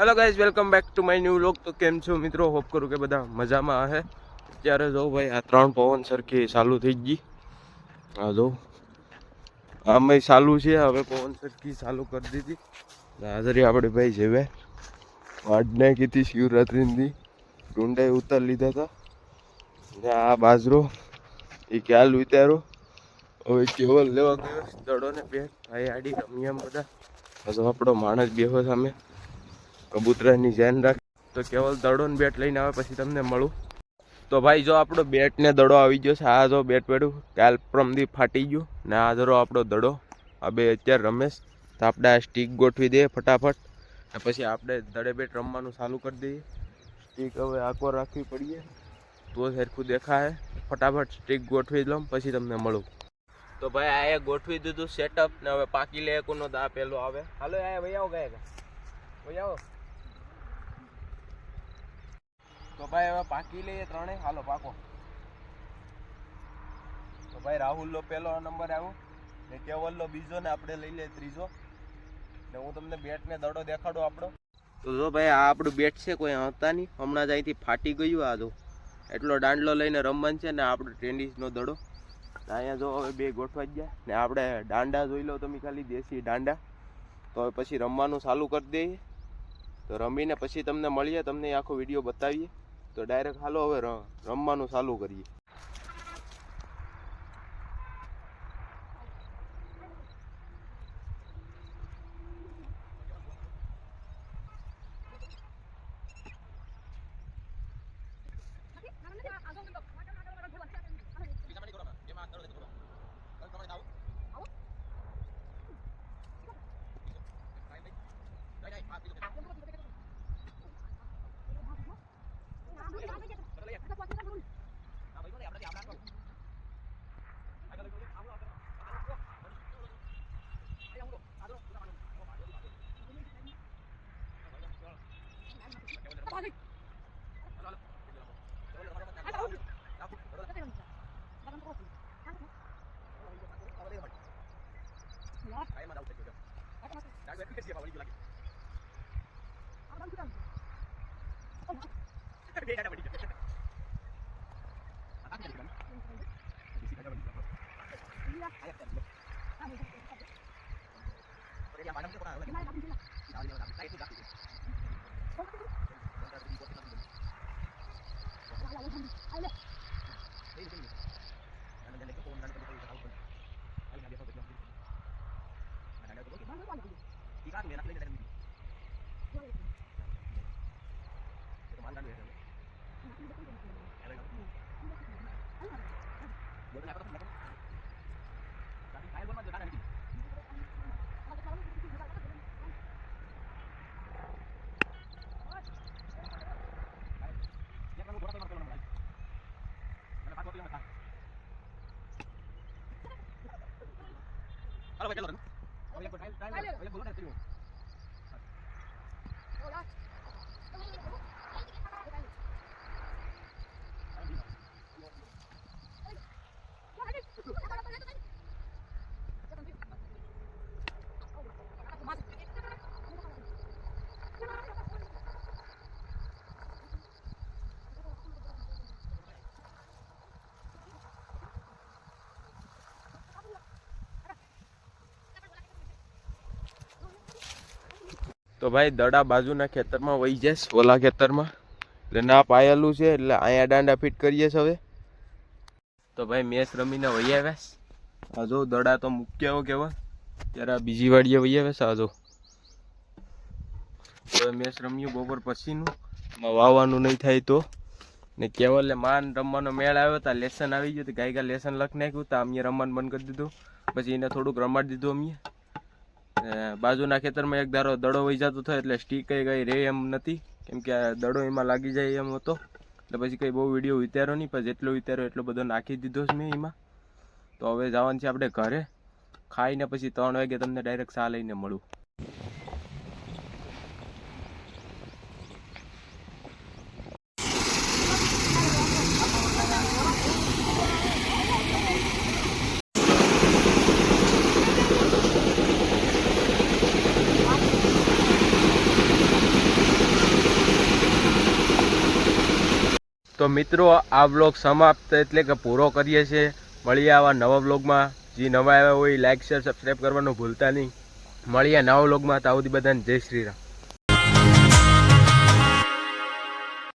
Hello guys welcome back to my new vlog તો કેમ છો મિત્રો? હોપ કરું કે બધા મજામાં હશે અત્યારે જો ભાઈ, આ ત્રણ પવન સરખી ચાલુ થઈ ગઈ. હા જો. આમાં ચાલુ છે, હવે પવન સરખી ચાલુ કરી દીધી. હાજરી આપણે ભાઈ જેવે. વાડને કીધી શિવરાત્રિની. ડુંડાઈ ઉતાર લીધા હતા. ને આ બાજરો, એ ક્યાલ ઉતારો હવે કેવલ લેવા ગયો દડો ને પેટ ભાઈ આડી રમ્યા બધા. હજુ આપણો માણસ બેહો સામે. કબૂતરાની ધ્યાન રાખ તો કેવલ દડો ને બેટ લઈને આવે પછી તમને મળું. તો ભાઈ જો આપણો બેટ ને દડો આવી ગયો છે. આ જો બેટ પેડું કાલ પ્રમદી ફાટી ગયું. ને આ ધરો આપણો દડો. આ બે અત્યારે રમેશ. તો આપણે આ સ્ટીક ગોઠવી દઈએ ફટાફટ. ને પછી આપણે દડે બેટ રમવાનું ચાલુ કરી દઈએ. સ્ટીક હવે આકો રાખવી પડીએ. તો સરખું દેખાય. ફટાફટ સ્ટીક ગોઠવી લઉં પછી તમને મળું. તો ભાઈ આ એ ગોઠવી દીધું સેટઅપ ને હવે પાકી લે કોનો દા પેલો આવે. હાલો, આ ભાઈ આવો ગયા ભાઈ આવો. તો ભાઈ હવે પાકી લઈએ ત્રણેય? હાલો, પાકો. તો ભાઈ રાહુલ નો પેલો નંબર આવ્યો. ને કેવલ નો બીજો ને આપણે લઈ લઈએ ત્રીજો. ને હું તમને બેટ ને દડો દેખાડું આપણો. તો જો ભાઈ, આ આપણું બેટ છે, કોઈ હતા નહીં. હમણાં જ અહીંથી ફાટી ગયું આ જો. એટલો દાંડલો લઈને રમવાનું છે ને આપણો ટેનિસનો દડો. અહીંયા જો હવે બે ગોઠવા ગયા. ને આપણે દાંડા જોઈ લો તમે ખાલી, દેશી દાંડા. તો હવે પછી રમવાનું ચાલુ કરી દઈએ. તો રમીને પછી તમને મળીએ, તમને આખો વીડિયો બતાવીએ. તો ડાયરેક્ટ હાલો હવે રમવાનું ચાલુ કરીએ Ayo. કરો કેટલો કરો બોલો ટાઈમ બોલો ટાઈમ તો ભાઈ દડા બાજુના ખેતરમાં વહી જઈશ, ઓલા ખેતરમાં. એટલે ના પાયેલું છે, એટલે અહીંયા દાંડા ફિટ કરીએ છે હવે. તો ભાઈ મેચ રમીને વહી આવ્યા હજુ દડા તો મૂક્યા કેવા. ત્યારે બીજી વાડીએ વહી આવ્યા છે, આ જો. તો મેચ રમ્યું બપોર પછીનું. એમાં વાવવાનું નહીં થાય તો. ને કેવલે માન રમવાનો મેળ આવ્યો તા લેસન આવી ગયું ગાય ગા લેસન લખ નાખ્યું તો અમે રમવાનું બંધ કરી દીધું. પછી એને થોડુંક રમાડી દીધું અમે બાજુના ખેતરમાં એક ધારો દડો વહી જતો થયો એટલે સ્ટીક કઈ કઈ રે એમ નથી. કેમ કે દડો એમાં લાગી જાય એમ હતો. એટલે પછી કઈ બહુ વીડિયો ઉતાર્યો નહીં, પણ જેટલો ઉતાર્યો એટલો બધો નાખી દીધો છે મેં એમાં. તો હવે જવાનું છે આપણે ઘરે. ખાઈને પછી ત્રણ વાગે તમને ડાયરેક્ટ ચા લઈને મળું. તો મિત્રો, આ વ્લોગ સમાપ્ત એટલે કે પૂરો કરીએ છીએ. મળીએ આવા નવા વ્લોગમાં જે નવા આવ્યા હોય લાઇક શેર સબસ્ક્રાઈબ કરવાનું ભૂલતા નહીં. મળીએ નવા વ્લોગમાં સુધી બધાને જય શ્રી રામ.